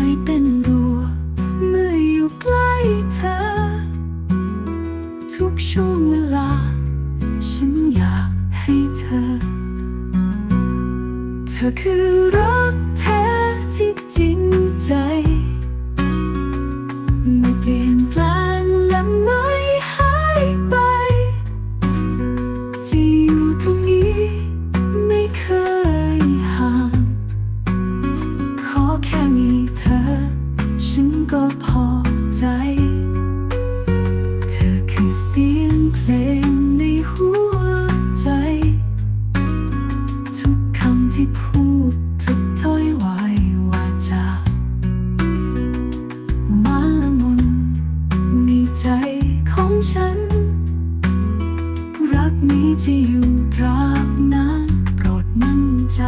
ใจเต้นรัวเมื่ออยู่ใกล้เธอ ทุกช่วงเวลา ฉันอยากให้เธอ เธอคือรักแท้ที่จริงใจ ที่อยู่ตราบนานโปรดมั่นใจ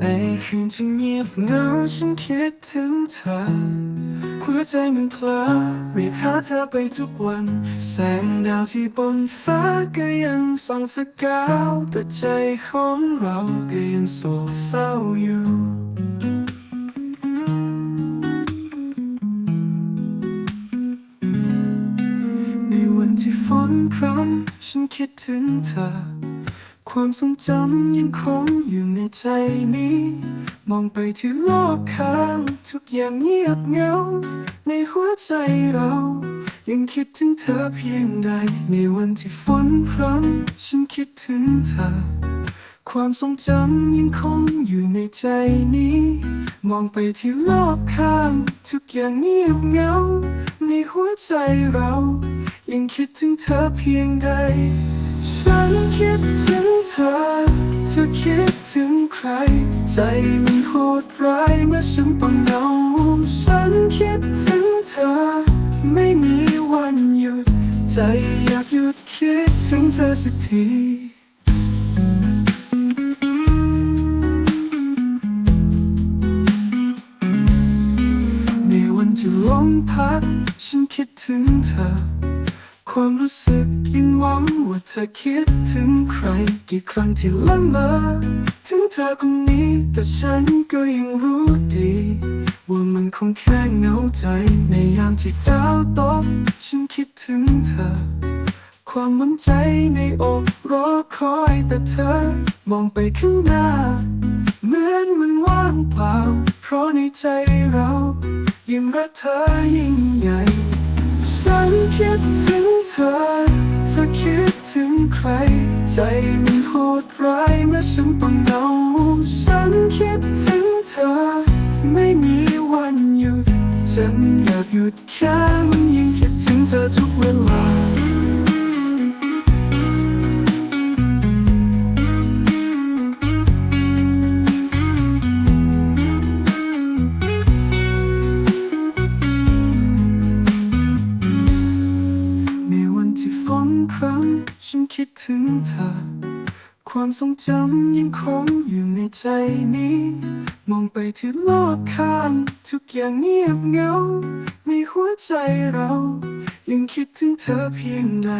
ในคืนที่เงียบเหงาฉันคิดถึงเธอหัวใจมันเพลอเรียกหาเธอไปทุกวัน แสงดาวที่บนฟ้าก็ยังส่องสกาวแต่ใจของเราก็ยังโศกเศร้าอยู่ในวันที่ฝนพรำฉันคิดถึงเธอ ความทรงจำยังคงอยู่ในใจนี้ มองไปที่รอบข้างทุกอย่างเงียบเงา ในหัวใจเรา ยังคิดถึงเธอเพียงใด ในวันที่ฝนพรำฉันคิดถึงเธอ ความทรงจำยังคงอยู่ในใจนี้ มองไปที่รอบข้างทุกอย่างเงียบเงา ในหัวใจเรา ยังคิดถึงเธอเพียงใด นคิดถึงเธอ เธอคิดถึงใคร ใจมันโหดร้ายเมื่อฉันต้องเหงาฉันคิดถึงเธอ ไม่มีวันหยุด ใจอยากหยุดคิดถึงเธอสักทีในวันที่ลมพัดฉันคิดถึงเธอ ความรู้สึกยังหวังว่าเธอคิดถึงใคร กี่ครั้งที่ละเมอถึงเธอคนนี้ แต่ฉันก็ยังรู้ดี ว่ามันคงแค่เหงาใจ ในยามที่ดาวตก ฉันคิดถึงเธอ ความมั่นใจในอกรอคอยแต่เธอ มองไปข้างหน้า เหมือนมันว่างเปล่า เพราะในใจเรายังรักเธอยิ่งใหญ่ นคิดถึงเธอ เธอคิดถึงใคร ใจมันโหดร้ายเมื่อฉันต้องเหงาฉันคิดถึงเธอ ไม่มีวันหยุด ฉันอยากหยุดแค่มันยิ่งคิดถึงเธอทุกเวลา ความทรงจำยังคงอยู่ในใจนี้ มองไปที่รอบข้างทุกอย่างเงียบเหงาในหัวใจเรา ยังคิดถึงเธอเพียงใด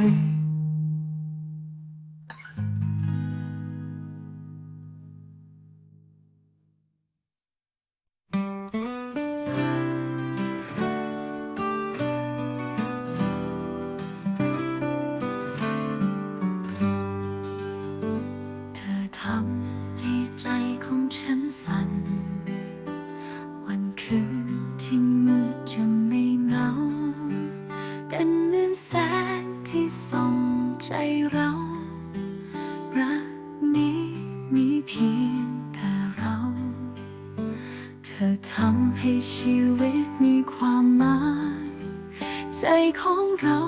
ใจ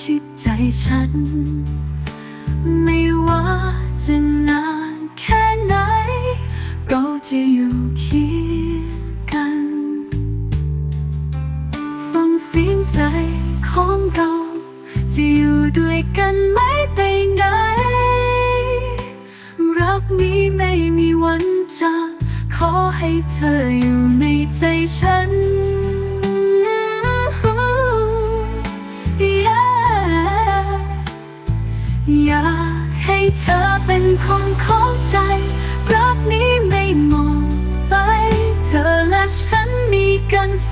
ชิดใจฉัน ไม่ว่าจะนาน มี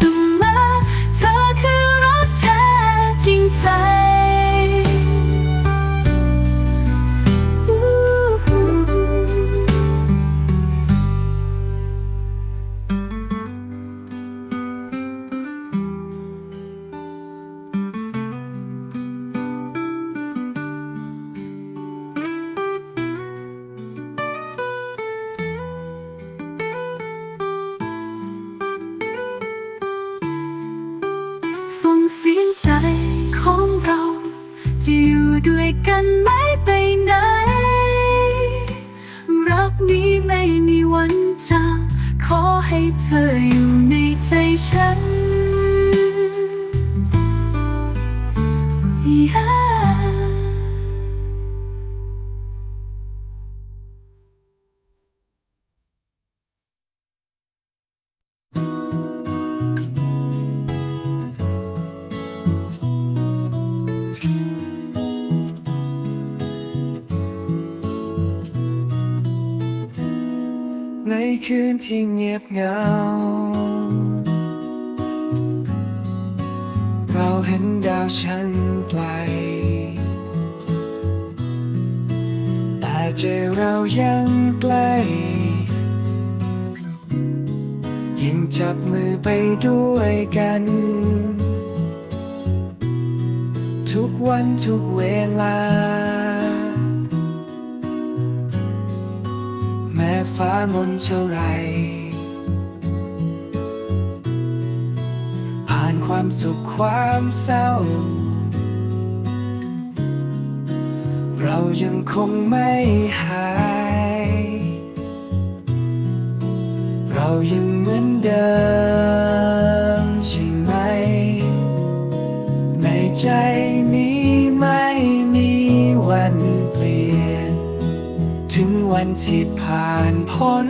เงียบเหงา เราเห็นดาวฉันไกลแต่ใจเรายังใกล้ยังจับมือไปด้วยกัน ทุกวันทุกเวลา แม้ฟ้ามนเท่าไร ความสุขความเศร้า เรายังคงไม่หาย เรายังเหมือนเดิมใช่ไหม ในใจนี้ไม่มีวันเปลี่ยน ถึงวันที่ผ่านพ้น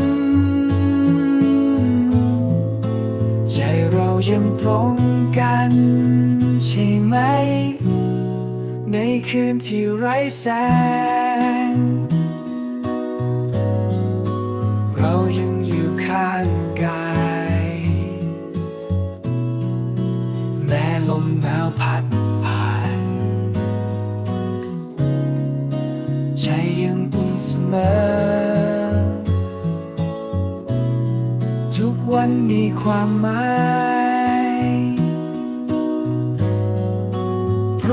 ใจเรายังตรง กัน ใช่ไหม ในคืนที่ไร้แสง เรายังอยู่ข้างกาย แม้ลมหนาวพัดผ่าน ใจยังอุ่นเสมอทุกวันมีความหมาย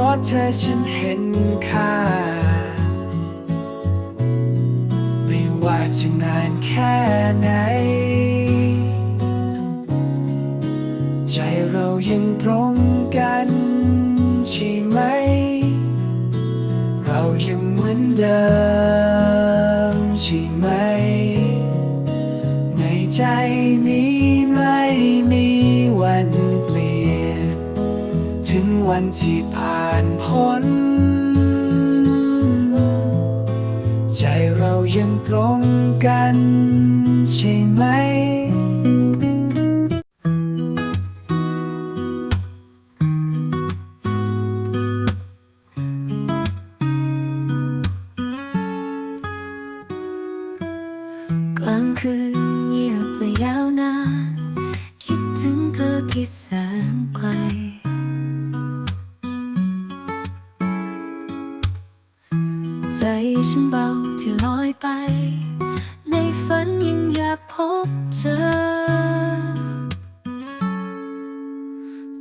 ราะเธอฉันเห็นค่า ไม่ว่าจะนานแค่ไหน ใจเรายังตรงกันใช่ไหม เรายังเหมือนเดิมใช่ไหม วันที่ผ่านพ้น ใจเรายังตรงกันใช่ไหม ใจฉันเบาที่ลอยไป ในฝันยังอยากพบเจอ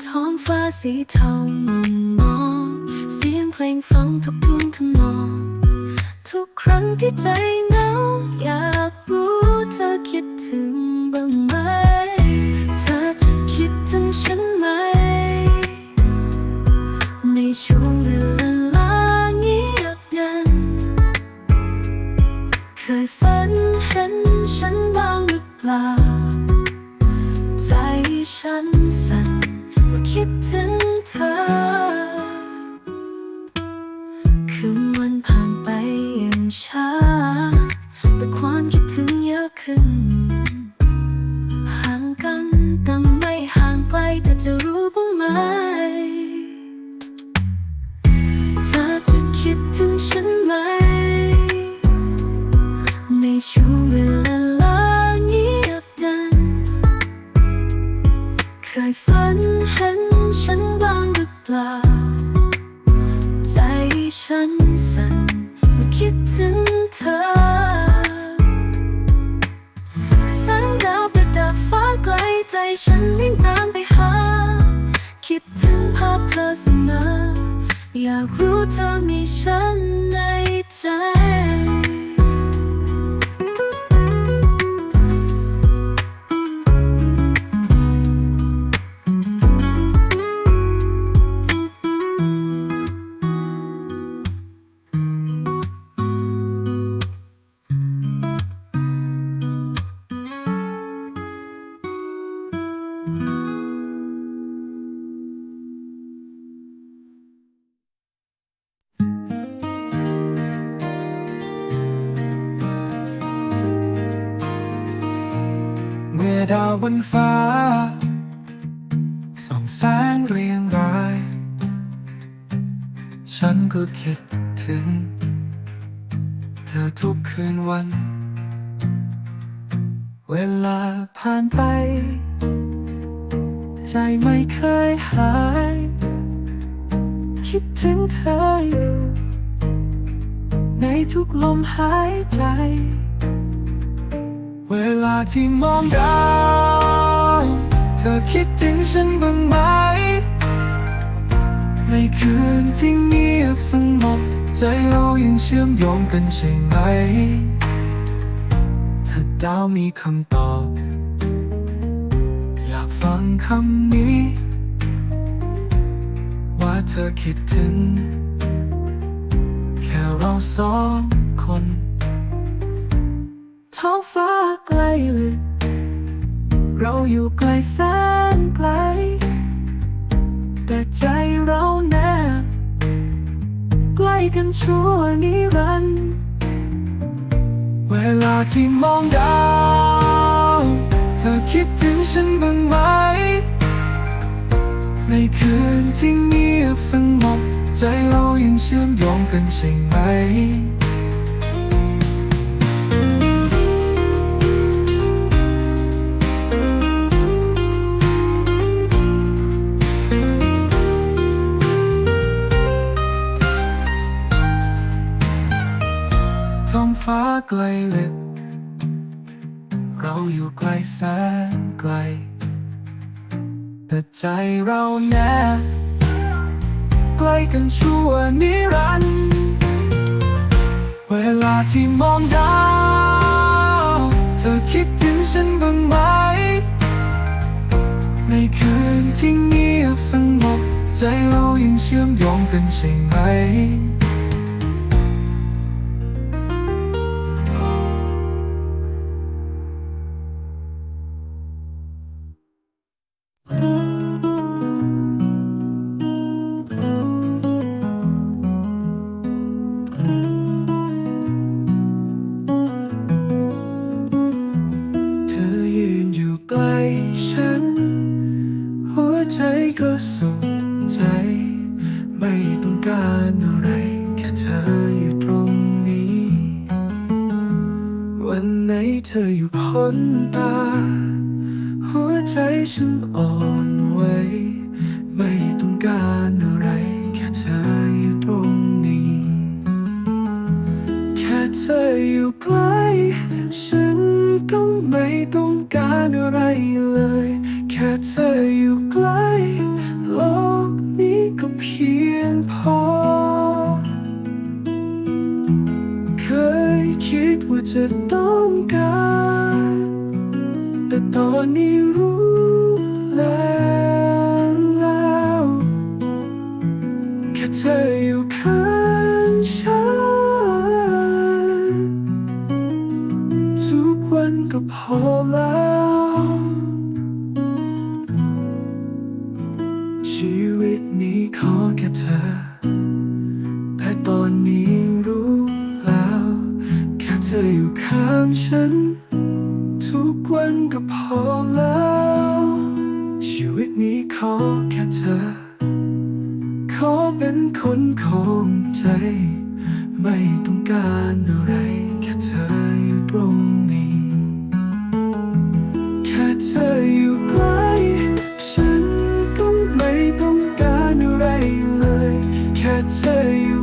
ท้องฟ้าสีเทามุนมอง เสียงเพลงฟังทุกทุ่งทำนอง ทุกครั้งที่ใจ คืนวันผ่านไปอย่างช้า แต่ความคิดถึงเยอะขึ้น มอ อยากรู้เธอมีฉัน อทุกคืนวัน เวลาผ่านไป ใจไม่เคยหาย คิดถึงเธออยู่ ในทุกลมหายใจ เวลาที่มองดาวเธอคิดถึงฉันบ้างไหม ในคืนที่เงียบสงบ ใจเรายังเชื่อมโยงกันใช่ไหม ถ้าดาวมีคำตอบ อยากฟังคำนี้ ว่าเธอคิดถึง แค่เราสองคนท้องฟ้าไกลลึกเราอยู่ไกลแสนไกล แต่ใจเราแน ใกล้กันชั่วนิรันดร์เวลาที่มองดาว เธอคิดถึงฉันบ้างไหม ในคืนที่เงียบสงบใจเรายังเชื่อมโยงกันใช่ไหม ฟ้าไกลเลิบเราอยู่ไกลแสนไกล แต่ใจเราแนบใกล้กันชั่วนิรันดร์เวลาที่มองดาว เธอคิดถึงฉันบ้างไหม ในคืนที่เงียบสงบ ใจเรายังเชื่อมโยงกันใช่ไหม ใกล้ฉัน หัวใจก็สุขใจ ไม่ต้องการอะไร แค่เธออยู่ตรงนี้ วันไหนเธออยู่พ้นตา หัวใจฉันอ่อนไหวไม่ การอะไรเลย แค่เธออยู่ใกล้โลกนี้ก็เพียงพอ เคยคิดว่าจะต้องการ แต่ตอนนี้รู้ tell you